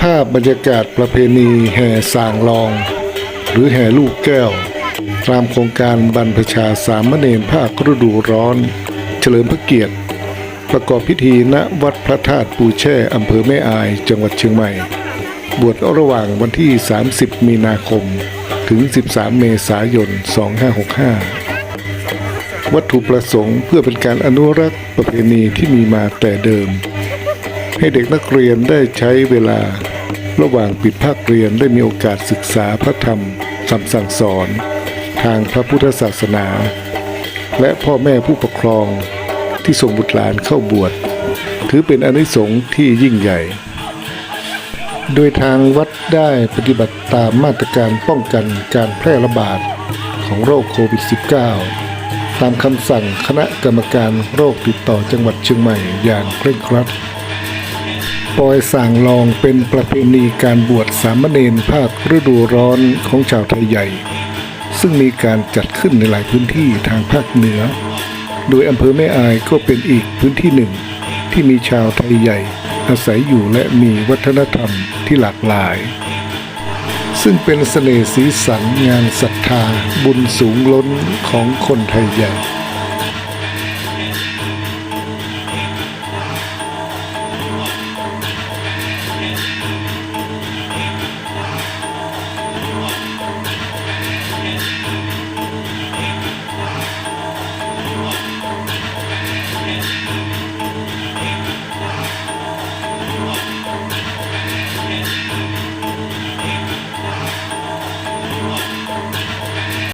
ภาพบรรยากาศประเพณีแห่สางลอง หรือแห่ลูกแก้ว ตามโครงการบรรพชาสามเณรภาคฤดูร้อน เฉลิมพระเกียรติ ประกอบพิธีณวัดพระธาตุปูแช่อำเภอแม่อายจังหวัดเชียงใหม่ บวชระหว่างวันที่ 30 มีนาคม ถึง 13 เมษายน 2565 วัตถุประสงค์เพื่อเป็นการอนุรักษ์ประเพณีที่มีมาแต่เดิม ให้เด็กนักเรียนได้ใช้เวลา ระหว่างปิดภาคเรียนได้มีโอกาสศึกษาพระธรรมคำสั่งสอน ทางพระพุทธศาสนา และพ่อแม่ผู้ปกครองที่ส่งบุตรหลานเข้าบวช ถือเป็นอนิสงส์ที่ยิ่งใหญ่ โดยทางวัดได้ปฏิบัติตามมาตรการป้องกันการแพร่ระบาดของโรคโควิด -19 ตามคำสั่งคณะกรรมการโรคติดต่อจังหวัดเชียงใหม่อย่างเคร่งครัด ปอยส่างลองเป็นประเพณีการบวชสามเณรภาคฤดูร้อนของชาวไทยใหญ่ ซึ่งมีการจัดขึ้นในหลายพื้นที่ทางภาคเหนือ โดยอำเภอแม่อายก็เป็นอีกพื้นที่หนึ่ง ที่มีชาวไทยใหญ่ อาศัยอยู่และมีวัฒนธรรมที่หลากหลาย ซึ่งเป็นเสน่ห์สีสันงานศรัทธาบุญสูงล้นของคนไทยใหญ่